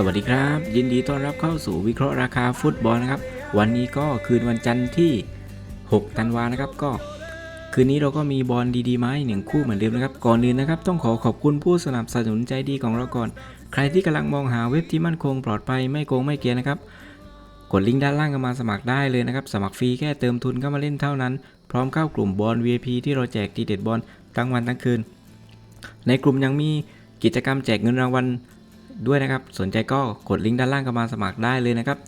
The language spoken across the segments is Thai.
สวัสดีครับ ยินดีต้อนรับเข้าสู่วิเคราะห์ราคาฟุตบอลนะครับ วันนี้ก็คืนวันจันทร์ที่ 6 ธันวานะครับก็ คืนนี้เราก็มีบอลดีๆมาให้หนึ่งคู่เหมือนเดิมนะครับ ก่อนอื่นนะครับ ต้องขอขอบคุณผู้สนับสนุนใจดีของเราก่อน ใครที่กำลังมองหาเว็บที่มั่นคงปลอดภัยไม่โกงไม่เกียนะครับ กดลิงก์ด้านล่างกันมาสมัครได้เลยนะครับ สมัครฟรีแค่เติมทุนเข้ามาเล่นเท่านั้น พร้อมเข้ากลุ่มบอล VIP ที่เราแจกทีเด็ดบอลทั้งวันทั้งคืน ในกลุ่มยังมีกิจกรรมแจกเงินรางวัล ด้วยนะครับ สนใจก็กดลิงก์ด้านล่างกันมาสมัครได้เลยนะครับ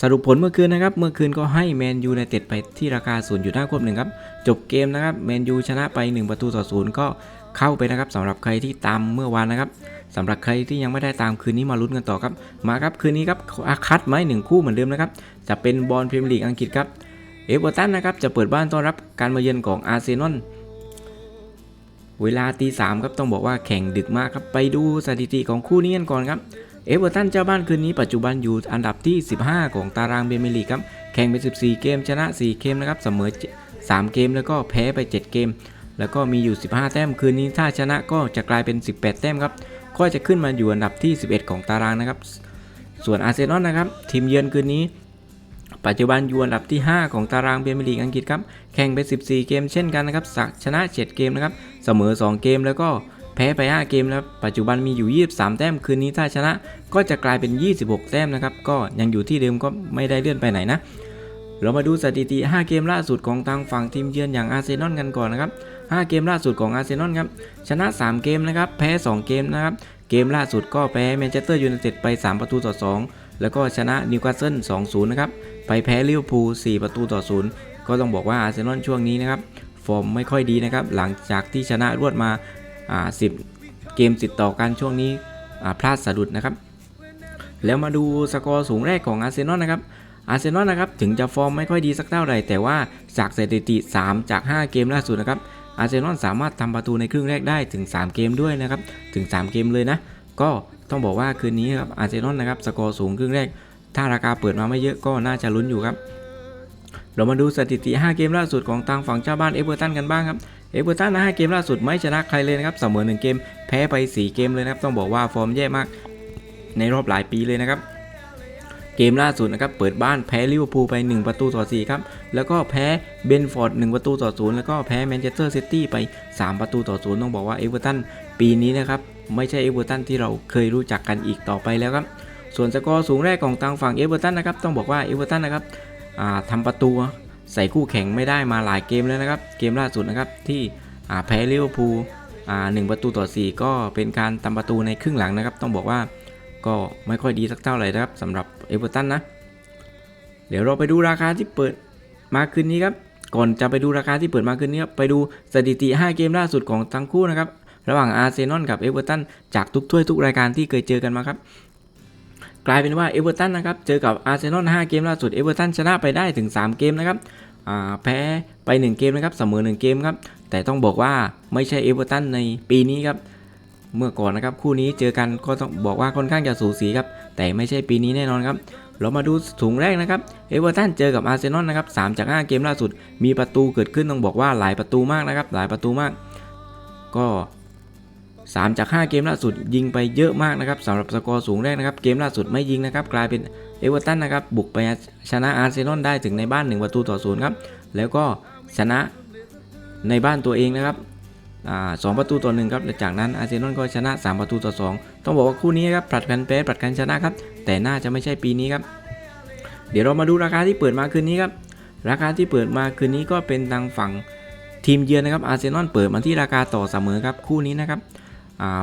สรุปผลเมื่อคืนนะครับ เมื่อคืนก็ให้แมนยูในเต็ดไปที่ราคา 0.5ควบหนึ่งครับ จบเกมนะครับแมนยูชนะไป 1 ประตูต่อศูนย์ก็เข้าไปนะครับสำหรับใครที่ตามเมื่อวานนะครับสำหรับใครที่ยังไม่ได้ตามคืนนี้มาลุ้นกันต่อครับ มาครับคืนนี้ครับอาคัดไหมหนึ่งคู่เหมือนเดิมนะครับ จะเป็นบอลพรีเมียร์ลีกอังกฤษครับ เอเวอร์ตันนะครับจะเปิดบ้านต้อนรับการมาเยือนของอาร์เซนอล เวลาตีสามครับต้องบอกว่าแข่งดึกมากครับ ไปดูสถิติของคู่นี้กันก่อนครับ เอเวอร์ตันเจ้าบ้านคืนนี้ปัจจุบันอยู่อันดับที่ 15 ของตารางเบเมลีครับ แข่งไป 14 เกมชนะ 4 เกมนะครับ เสมอ 3 เกมแล้วก็แพ้ไป 7 เกม แล้วก็มีอยู่ 15 แต้มคืนนี้ถ้าชนะก็จะกลายเป็น 18 แต้มครับ ก็จะขึ้นมาอยู่อันดับที่ 11 ของตารางนะครับ ส่วนอาร์เซนอลนะครับทีมเยือนคืนนี้ ปัจจุบันอยู่อันดับที่ 5 ของตารางเบเมยร์ลีกอังกฤษครับ แข่งไป 14 เกมเช่นกันนะครับสักชนะ 7 เกมนะครับ เสมอ 2 เกมแล้วก็แพ้ไป 5 เกมแล้ว ปัจจุบันมีอยู่ 23 แต้ม คืนนี้ถ้าชนะก็จะกลายเป็น 26 แต้มนะครับ ก็ยังอยู่ที่เดิมก็ไม่ได้เลื่อนไปไหนนะ เรามาดูสถิติ 5 เกมล่าสุดของทางฝั่งทีมเยือนอย่างอาร์เซนอลกันก่อนนะครับ 5 เกมล่าสุดของอาร์เซนอลครับ ชนะ 3 เกมนะครับ แพ้ 2 เกมนะครับ เกมล่าสุดก็แพ้แมนเชสเตอร์ยูไนเต็ดไป 3 ประตูต่อ 2 แล้วก็ชนะนิวคาสเซิล2-0 นะครับ ไปแพ้ลิเวอร์พูล4ประตูต่อ0ก็ต้องบอกว่าอาร์เซนอลช่วงนี้นะครับ ฟอร์มไม่ค่อยดีนะครับ หลังจากที่ชนะรวดมาอ่า10 เกมติดต่อกันช่วงนี้พลาดสะดุดนะครับ แล้วมาดูสกอร์สูงแรกของอาร์เซนอลนะครับอาร์เซนอลนะครับถึงจะฟอร์มไม่ค่อยดีสักเท่าไหร่แต่ว่าจากสถิติ 3 จาก 5 เกมล่าสุดนะครับอาร์เซนอลสามารถทำประตูในครึ่งแรกได้ถึง 3 เกมด้วยนะครับ ถึง 3 เกมเลยนะ ก็ต้องบอกว่าคืนนี้ครับอาร์เซนอลนะครับสกอร์สูงครึ่งแรก ถ้าราคาเปิดมาไม่เยอะก็น่าจะลุ้นอยู่ครับ เรามาดูสถิติ 5 เกมล่าสุดของทางฝั่งเจ้าบ้านเอเวอร์ตันกันบ้างครับเอเวอร์ตันนะ5เกมล่าสุดไม่ชนะใครเลยนะครับเสมอ1เกมแพ้ไป 4 เกมเลยนะครับต้องบอกว่าฟอร์มแย่มากในรอบหลายปีเลยนะครับเกมล่าสุดนะครับเปิดบ้านแพ้ลิเวอร์พูลไป 1 ประตูต่อ4ครับแล้วก็แพ้เบนฟอร์ด1ประตูต่อ0แล้วก็แพ้แมนเชสเตอร์ซิตี้ไป 3 ประตูต่อ0ต้องบอกว่าเอเวอร์ตันปีนี้นะครับ ไม่ใช่เอเวอร์ตันที่เราเคยรู้จักกันอีกต่อไปแล้วครับส่วนสกอร์สูงแรกของทางฝั่งเอเวอร์ตันนะครับต้องบอกว่าเอเวอร์ตันนะครับอ่าทำประตูใส่คู่แข่งไม่ได้มาหลายเกมแล้วนะครับ เกมล่าสุดนะครับที่แพ้ลิเวอร์พูลหนึ่งประตูต่อ 4 ก็เป็นการทำประตูในครึ่งหลังนะครับ ต้องบอกว่าก็ไม่ค่อยดีสักเท่าไหร่นะครับสำหรับเอเวอร์ตันนะ เดี๋ยวเราไปดูราคาที่เปิดมาคืนนี้ครับ ก่อนจะไปดูราคาที่เปิดมาคืนนี้ครับไปดูสถิติ 5 เกมล่าสุดของทั้งคู่นะครับ ระหว่างอาร์เซนอลกับเอเวอร์ตันจากทุกถ้วยทุกรายการที่เคยเจอกันมาครับกลายเป็นว่าเอเวอร์ตันนะครับเจอกับอาร์เซนอล5เกมล่าสุดเอเวอร์ตันชนะไปได้ถึง 3 เกมนะครับแพ้ไป 1 เกมนะครับเสมอ 1 เกมครับแต่ต้องบอกว่าไม่ใช่เอเวอร์ตันในปีนี้ครับเมื่อก่อนนะครับคู่นี้เจอกันก็ต้องบอกว่าค่อนข้างจะสูสีครับแต่ไม่ใช่ปีนี้แน่นอนครับเรามาดูถุงแรกนะครับเอเวอร์ตันเจอกับอาร์เซนอลนะครับ3จาก 5 เกมล่าสุด มีประตูเกิดขึ้นต้องบอกว่าหลายประตูมากนะครับหลายประตูมาก ก็ 3 จาก 5 เกมล่าสุดยิงไปเยอะมากนะครับสำหรับสกอร์สูงแรกนะครับ เกมล่าสุดไม่ยิงนะครับกลายเป็นเอเวอร์ตันนะครับบุกไปชนะอาร์เซนอลได้ถึงในบ้าน 1 ประตูต่อศูนย์ครับแล้วก็ชนะในบ้านตัวเองนะครับสองประตูต่อหนึ่งครับและจากนั้นอาร์เซนอลก็ชนะ 3 ประตูต่อ 2 ต้องบอกว่าคู่นี้ครับผลัดกันแพ้ผลัดกันชนะครับ แต่น่าจะไม่ใช่ปีนี้ครับ เดี๋ยวเรามาดูราคาที่เปิดมาคืนนี้ครับราคาที่เปิดมาคืนนี้ก็เป็นทางฝั่งทีมเยือนนะครับอาร์เซนอลเปิดมาที่ราคาต่อเสมอครับคู่นี้นะครับ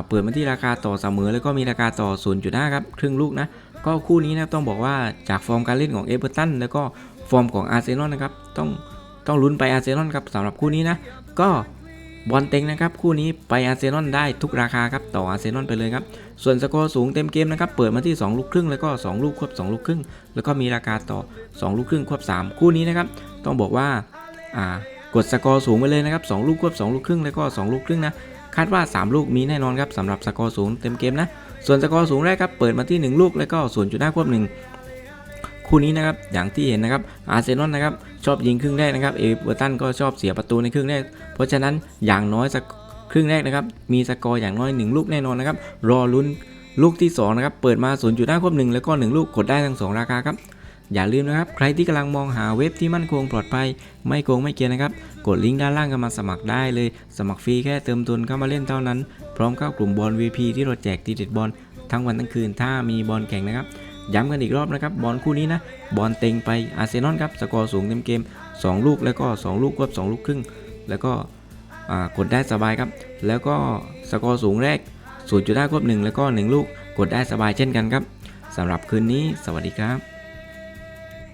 เปิดมาที่ราคาต่อเสมอ แล้วก็มีราคาต่อ 0.5 ครับ ครึ่งลูกนะ ก็คู่นี้นะต้องบอกว่าจากฟอร์มการเล่นของเอเวอร์ตันแล้วก็ฟอร์มของอาร์เซนอลนะครับ ต้องต้องลุ้นไปอาร์เซนอลครับสำหรับคู่นี้นะ ก็บอลเต็งนะครับ คู่นี้ไปอาร์เซนอลได้ทุกราคาครับต่ออาร์เซนอลไปเลยครับ ส่วนสกอร์สูงเต็มเกมนะครับ เปิดมาที่ 2 ลูกครึ่งแล้วก็ 2 ลูกควบ 2 ลูกครึ่ง แล้วก็มีราคาต่อ 2 ลูกครึ่งควบ 3 คู่นี้นะครับ ต้องบอกว่ากดสกอร์สูงไปเลยนะครับ 2 ลูกควบ 2 ลูกครึ่งแล้วก็ 2 ลูกครึ่งนะ คาดว่า 3 ลูกมีแน่นอนครับสำหรับสกอร์สูงเต็มเกมนะ ส่วนสกอร์สูงแรกครับเปิดมาที่ 1 ลูกแล้วก็0.5ควบ1คู่นี้นะครับอย่างที่เห็นนะครับอาร์เซนอลนะครับชอบยิงครึ่งแรกนะครับเอเวอร์ตันก็ชอบเสียประตูในครึ่งแรก เพราะฉะนั้นอย่างน้อยสักครึ่งแรกนะครับมีสกอร์อย่างน้อย 1 ลูกแน่นอนนะครับรอลุ้นลูกที่สองนะครับเปิดมา 0.5ควบหนึ่งแล้วก็ 1 ลูกกดได้ทั้ง 2 ราคาครับ อย่าลืมนะครับ ใครที่กำลังมองหาเว็บที่มั่นคงปลอดภัย ไม่โกงไม่เกียนนะครับ กดลิงก์ด้านล่างกันมาสมัครได้เลย สมัครฟรีแค่เติมทุนเข้ามาเล่นเท่านั้น พร้อมเข้ากลุ่มบอล VP ที่เราแจกตีเด็ดบอลทั้งวันทั้งคืนถ้ามีบอลแข่งนะครับ ย้ำกันอีกรอบนะครับ บอลคู่นี้นะ บอลเต็งไปอาร์เซนอลครับ สกอร์สูงเต็มเกม 2 ลูกแล้วก็ 2 ลูกควบ2 ลูกครึ่ง แล้วก็กดได้สบายครับ แล้วก็สกอร์สูงแรก0.5ควบ1แล้วก็ 1 ลูก กดได้สบายเช่นกันครับสำหรับคืนนี้ สวัสดีครับ